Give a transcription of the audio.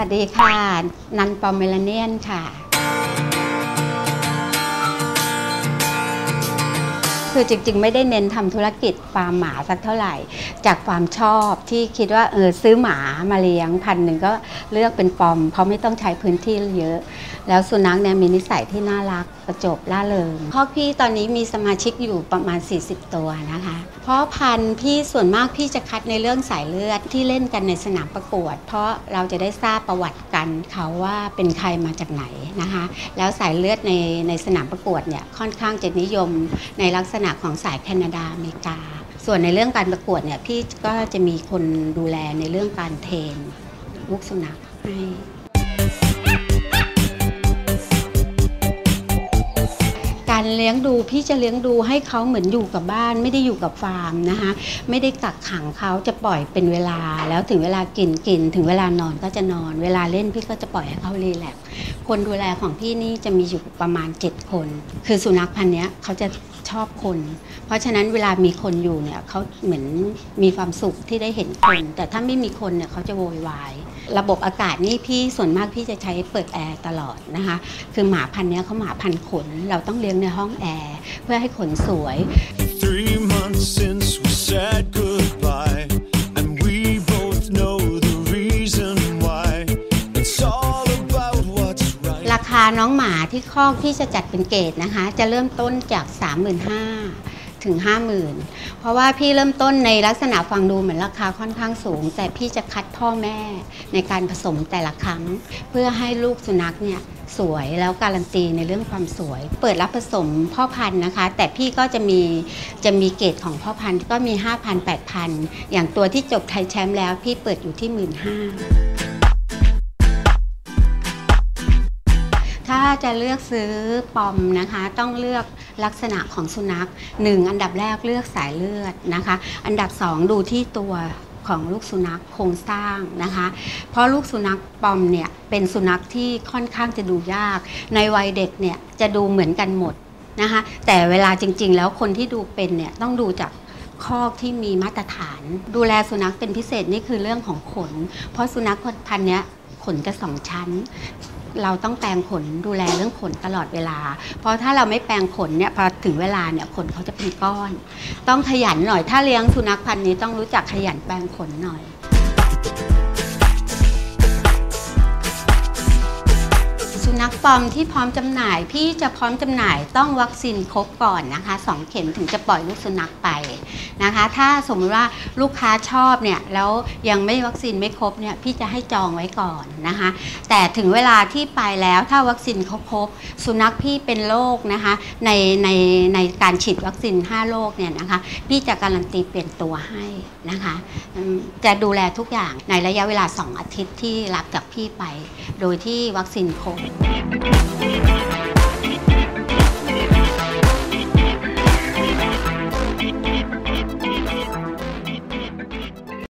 วัสดีค่ะ นันปอมเมลาเนียนค่ะ คือจริง ๆ ไม่ได้เน้นทำธุรกิจฟาร์มหมาสักเท่าไหร่ จากความชอบที่คิดว่าเออซื้อหมามาเลี้ยงพันหนึ่งก็เลือกเป็นปอม เพราะไม่ต้องใช้พื้นที่เยอะ แล้วสุนัขเนี่ยมีนิสัยที่น่ารักประจบล่าเริงพ่อพี่ตอนนี้มีสมาชิกอยู่ประมาณ 40 ตัวนะคะ เพราะพันพี่ส่วนมากพี่จะคัดในเรื่องสายเลือดที่เล่นกันในสนามประกวด เพราะเราจะได้ทราบประวัติ กันเขาว่าเป็นใครมาจากไหนนะคะ แล้วสายเลือดในในสนามประกวดเนี่ยค่อนข้างจะนิยมในลักษณะของสายแคนาดาอเมริกา ส่วนในเรื่องการประกวดเนี่ยพี่ก็จะมีคนดูแลในเรื่องการเทรนลูกสุนัขให้ การเลี้ยงดูพี่จะเลี้ยงดูให้เขาเหมือนอยู่กับบ้าน ไม่ได้อยู่กับฟาร์มนะคะไม่ได้กักขังเขาจะปล่อยเป็นเวลา แล้วถึงเวลากินกิน ถึงเวลานอนก็จะนอน เวลาเล่นพี่ก็จะปล่อยให้เขารีแลกคนดูแลของพี่นี่จะมีอยู่ประมาณ 7 คน คือสุนัขพันธุ์นี้เขาจะชอบคน เพราะฉะนั้นเวลามีคนอยู่เนี่ยเขาเหมือนมีความสุขที่ได้เห็นคน แต่ถ้าไม่มีคนเนี่ยเขาจะโวยวาย ระบบอากาศนี่พี่ส่วนมากพี่จะใช้เปิดแอร์ตลอดนะคะ คือหมาพันธุ์นี้เขาหมาพันธุ์ขนเราต้องเลี้ยงในห้องแอร์เพื่อให้ขนสวย Three months since we said goodbye, and we both know the reason why. It's all about what's right. ราคาน้องหมาที่คอกที่จะจัดเป็นเกรดนะคะ จะเริ่มต้นจาก 35,000 ถึง 50,000 เพราะว่าพี่เริ่มต้นในลักษณะฟังดูเหมือนราคาค่อนข้างสูง แต่พี่จะคัดพ่อแม่ในการผสมแต่ละครั้ง เพื่อให้ลูกสุนัขเนี่ยสวยแล้วการันตีในเรื่องความสวย เปิดรับผสมพ่อพันธุ์นะคะ แต่พี่ก็จะมีจะมีเกรดของพ่อพันธุ์ก็มี 5,000 8,000 อย่างตัวที่จบไทยแชมป์แล้วพี่เปิดอยู่ที่ 15,000าจะเลือกซื้อปอมนะคะ ต้องเลือกลักษณะของสุนัขหนึ่งอันดับแรกเลือกสายเลือดนะคะ อันดับสองดูที่ตัวของลูกสุนัขโครงสร้างนะคะ เพราะลูกสุนัขปอมเนี่ยเป็นสุนัขที่ค่อนข้างจะดูยาก ในวัยเด็กเนี่ยจะดูเหมือนกันหมดนะคะแต่เวลาจริง ๆ แล้วคนที่ดูเป็นเนี่ยต้องดูจากคอกที่มีมาตรฐาน ดูแลสุนัขเป็นพิเศษนี่คือเรื่องของขน เพราะสุนัขพันธุ์เนี้ยขนจะสองชั้น เราต้องแปรงขนดูแลเรื่องขนตลอดเวลา เพราะถ้าเราไม่แปรงขนเนี่ยพอถึงเวลาเนี่ยขนเขาจะเป็นก้อน ต้องขยันหน่อย ถ้าเลี้ยงสุนัขพันธุ์นี้ต้องรู้จักขยันแปรงขนหน่อยสุนัขปลอมที่พร้อมจำหน่าย พี่จะพร้อมจำหน่ายต้องวัคซีนครบก่อนนะคะสองเข็มถึงจะปล่อยลูกสุนัขไป นะคะ ถ้าสมมติว่าลูกค้าชอบเนี่ยแล้วยังไม่วัคซีนไม่ครบเนี่ยพี่จะให้จองไว้ก่อนนะคะ แต่ถึงเวลาที่ไปแล้วถ้าวัคซีนเขาครบ สุนัขพี่เป็นโรคนะคะในในในการฉีดวัคซีน5โรคเนี่ยนะคะ พี่จะการันตีเปลี่ยนตัวให้นะคะ จะดูแลทุกอย่างในระยะเวลา 2 อาทิตย์ที่รับจากพี่ไป โดยที่วัคซีนครบ